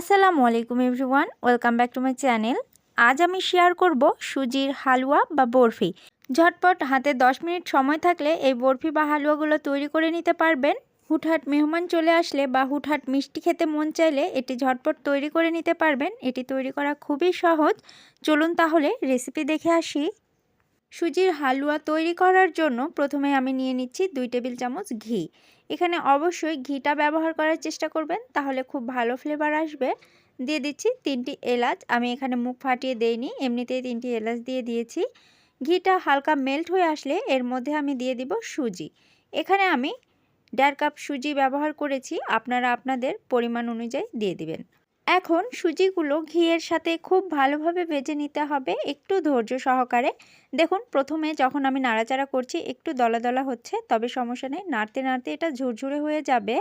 আসসালামু আলাইকুম everyone, welcome back to my channel. আজ আমি শেয়ার করব সুজির হালুয়া বা বরফি। ঝটপট হাতে 10 মিনিট সময় থাকলে এই বরফি বা হালুয়াগুলো তৈরি করে নিতে পারবেন। হুটহাট মেহমান চলে আসলে বা হুটহাট মিষ্টি খেতে মন চাইলে এটি ঝটপট তৈরি করে নিতে পারবেন। এটি তৈরি করা খুবই সহজ। চলুন তাহলে রেসিপি দেখে আসি। সুজির হালুয়া তৈরি করার জন্য প্রথমে আমি নিয়ে নিচ্ছি দুই টেবিল চামচ ঘি। এখানে অবশ্যই ঘিটা ব্যবহার করার চেষ্টা করবেন, তাহলে খুব ভালো ফ্লেভার আসবে। দিয়ে দিচ্ছি তিনটি এলাচ, আমি এখানে মুখ ফাটিয়ে দেইনি, এমনিতেই তিনটি এলাচ দিয়ে দিয়েছি। ঘিটা হালকা মেল্ট হয়ে আসলে এর মধ্যে আমি দিয়ে দিব সুজি। এখানে আমি দেড় কাপ সুজি ব্যবহার করেছি, আপনারা আপনাদের পরিমাণ অনুযায়ী দিয়ে দিবেন। এখন সুজিগুলো ঘিয়ের সাথে খুব ভালোভাবে ভেজে নিতে হবে একটু ধৈর্য সহকারে। দেখুন, প্রথমে যখন আমি নাড়াচাড়া করছি, একটু দলা দলা হচ্ছে, তবে সমস্যা নেই। নাড়তে নাড়তে এটা ঝুরঝুরে হয়ে যাবে।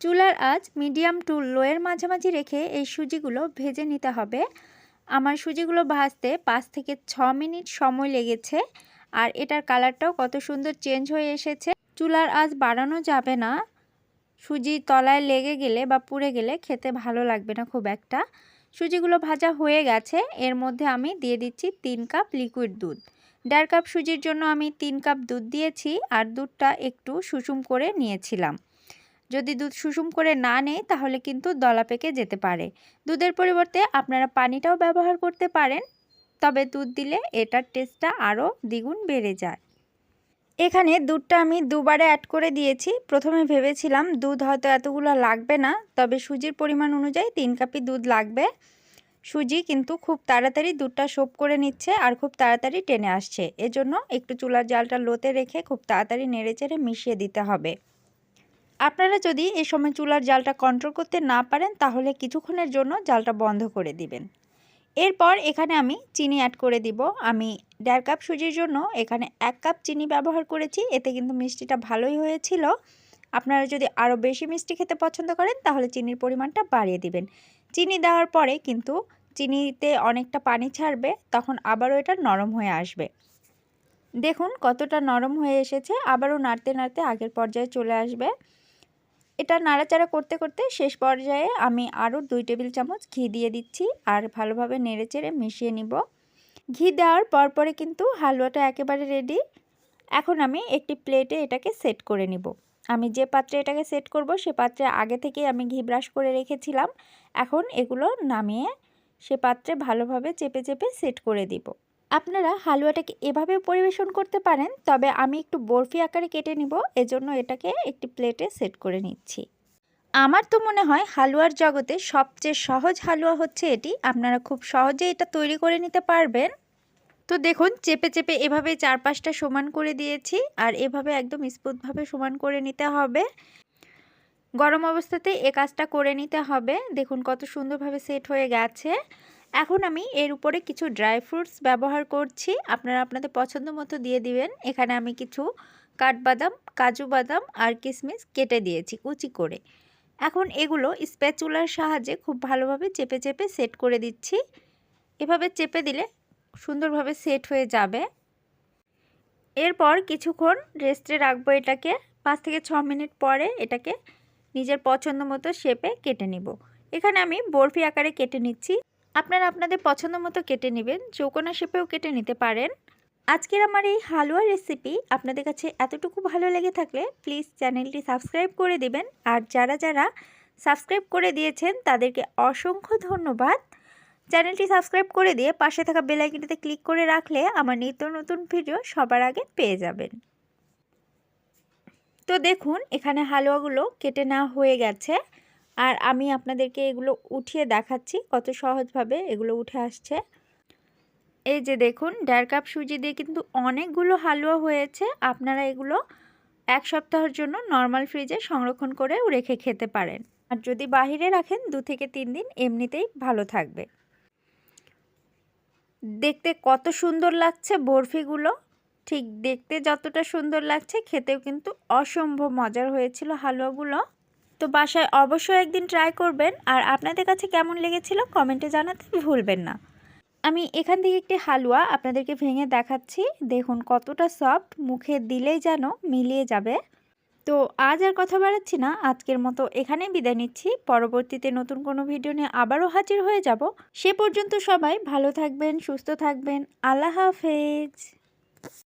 চুলার আজ মিডিয়াম টু লোয়ের মাঝামাঝি রেখে এই সুজিগুলো ভেজে নিতে হবে। আমার সুজিগুলো ভাজতে পাঁচ থেকে ছ মিনিট সময় লেগেছে আর এটার কালারটাও কত সুন্দর চেঞ্জ হয়ে এসেছে। চুলার আজ বাড়ানো যাবে না। সুজি তলায় লেগে গেলে বা পুড়ে গেলে খেতে ভালো লাগবে না খুব একটা। সুজিগুলো ভাজা হয়ে গেছে, এর মধ্যে আমি দিয়ে দিচ্ছি তিন কাপ লিকুইড দুধ। দেড় কাপ সুজির জন্য আমি তিন কাপ দুধ দিয়েছি আর দুধটা একটু সুষুম করে নিয়েছিলাম। যদি দুধ সুষুম করে না নেই, তাহলে কিন্তু দলা পেকে যেতে পারে। দুধের পরিবর্তে আপনারা পানিটাও ব্যবহার করতে পারেন, তবে দুধ দিলে এটার টেস্টটা আরও দ্বিগুণ বেড়ে যায়। এখানে দুধটা আমি দুবারে অ্যাড করে দিয়েছি। প্রথমে ভেবেছিলাম দুধ হয়তো এতগুলো লাগবে না, তবে সুজির পরিমাণ অনুযায়ী তিন কাপি দুধ লাগবে। সুজি কিন্তু খুব তাড়াতাড়ি দুধটা সোপ করে নিচ্ছে আর খুব তাড়াতাড়ি টেনে আসছে। এজন্য একটু চুলার জালটা লোতে রেখে খুব তাড়াতাড়ি নেড়েচেড়ে মিশিয়ে দিতে হবে। আপনারা যদি এ সময় চুলার জালটা কন্ট্রোল করতে না পারেন, তাহলে কিছুক্ষণের জন্য জালটা বন্ধ করে দিবেন। এরপর এখানে আমি চিনি অ্যাড করে দিব। আমি দেড় কাপ সুজির জন্য এখানে এক কাপ চিনি ব্যবহার করেছি। এতে কিন্তু মিষ্টিটা ভালোই হয়েছিল। আপনারা যদি আরও বেশি মিষ্টি খেতে পছন্দ করেন, তাহলে চিনির পরিমাণটা বাড়িয়ে দিবেন। চিনি দেওয়ার পরে কিন্তু চিনিতে অনেকটা পানি ছাড়বে, তখন আবারও এটা নরম হয়ে আসবে। দেখুন কতটা নরম হয়ে এসেছে। আবারও নাড়তে নাড়তে আগের পর্যায়ে চলে আসবে। এটা নাড়াচাড়া করতে করতে শেষ পর্যায়ে আমি আরও দুই টেবিল চামচ ঘি দিয়ে দিচ্ছি আর ভালোভাবে নেড়েচেড়ে মিশিয়ে নিব। ঘি দেওয়ার পরপরে কিন্তু হালুয়াটা একেবারে রেডি এখন আমি একটি প্লেটে এটাকে সেট করে নিব। আমি যে পাত্রে এটাকে সেট করব, সে পাত্রে আগে থেকেই আমি ঘি ব্রাশ করে রেখেছিলাম। এখন এগুলো নামিয়ে সে পাত্রে ভালোভাবে চেপে চেপে সেট করে দিব। আপনারা হালুয়াটাকে এভাবে পরিবেশন করতে পারেন, তবে আমি একটু বরফি আকারে কেটে নিব, এজন্য এটাকে একটি প্লেটে সেট করে নিচ্ছি। আমার তো মনে হয় হালুয়ার জগতে সবচেয়ে সহজ হালুয়া হচ্ছে এটি, আপনারা খুব সহজে এটা তৈরি করে নিতে পারবেন। তো দেখুন, চেপে চেপে এভাবে চারপাশটা সমান করে দিয়েছি, আর এভাবে একদম স্মুথভাবে সমান করে নিতে হবে। গরম অবস্থাতে এ কাজটা করে নিতে হবে। দেখুন কত সুন্দরভাবে সেট হয়ে গেছে। এখন আমি এর উপরে কিছু ড্রাই ফ্রুটস ব্যবহার করছি। আপনারা আপনাদের পছন্দ মতো দিয়ে দিবেন। এখানে আমি কিছু কাঠবাদাম, কাজু বাদাম আর কিশমিশ কেটে দিয়েছি কুচি করে। এখন এগুলো স্প্যাচুলার সাহায্যে খুব ভালোভাবে চেপে চেপে সেট করে দিচ্ছি। এভাবে চেপে দিলে সুন্দরভাবে সেট হয়ে যাবে। এরপর কিছুক্ষণ রেস্টে রাখব এটাকে। পাঁচ থেকে ছ মিনিট পরে এটাকে নিজের পছন্দ মতো শেপে কেটে নিব। এখানে আমি বরফি আকারে কেটে নিচ্ছি। আপনারা আপনাদের পছন্দ মতো কেটে নেবেন, চৌকোনা শেপেও কেটে নিতে পারেন। আজকের আমার এই হালুয়া রেসিপি আপনাদের কাছে এতটুকু ভালো লেগে থাকলে প্লিজ চ্যানেলটি সাবস্ক্রাইব করে দিবেন। আর যারা যারা সাবস্ক্রাইব করে দিয়েছেন, তাদেরকে অসংখ্য ধন্যবাদ। চ্যানেলটি সাবস্ক্রাইব করে দিয়ে পাশে থাকা বেলাইকিটিতে ক্লিক করে রাখলে আমার নিত্য নতুন ভিডিও সবার আগে পেয়ে যাবেন। তো দেখুন, এখানে হালুয়াগুলো কেটে নেওয়া হয়ে গেছে। আর আমি আপনাদেরকে এগুলো উঠিয়ে দেখাচ্ছি, কত সহজভাবে এগুলো উঠে আসছে। এই যে দেখুন, দেড় কাপ সুজি দিয়ে কিন্তু অনেকগুলো হালুয়া হয়েছে, আপনারা এগুলো এক সপ্তাহের জন্য নর্মাল ফ্রিজে সংরক্ষণ করে রেখে খেতে পারেন। আর যদি বাহিরে রাখেন, দু থেকে তিন দিন এমনিতেই ভালো থাকবে। দেখতে কত সুন্দর লাগছে বরফিগুলো। ঠিক দেখতে যতটা সুন্দর লাগছে, খেতেও কিন্তু অসম্ভব মজার হয়েছিল হালুয়াগুলো। তো বাসায় অবশ্যই একদিন ট্রাই করবেন। আর আপনাদের কাছে কেমন লেগেছিল কমেন্টে জানাতে ভুলবেন না। আমি এখান থেকে একটি হালুয়া আপনাদেরকে ভেঙে দেখাচ্ছি। দেখুন কতটা সফট মুখে দিলেই যেন মিলিয়ে যাবে। তো আজ আর কথা বাড়াচ্ছি না, আজকের মতো এখানেই বিদায় নিচ্ছি। পরবর্তীতে নতুন কোনো ভিডিও নিয়ে আবারও হাজির হয়ে যাব। সে পর্যন্ত সবাই ভালো থাকবেন, সুস্থ থাকবেন। আল্লাহ হাফেজ।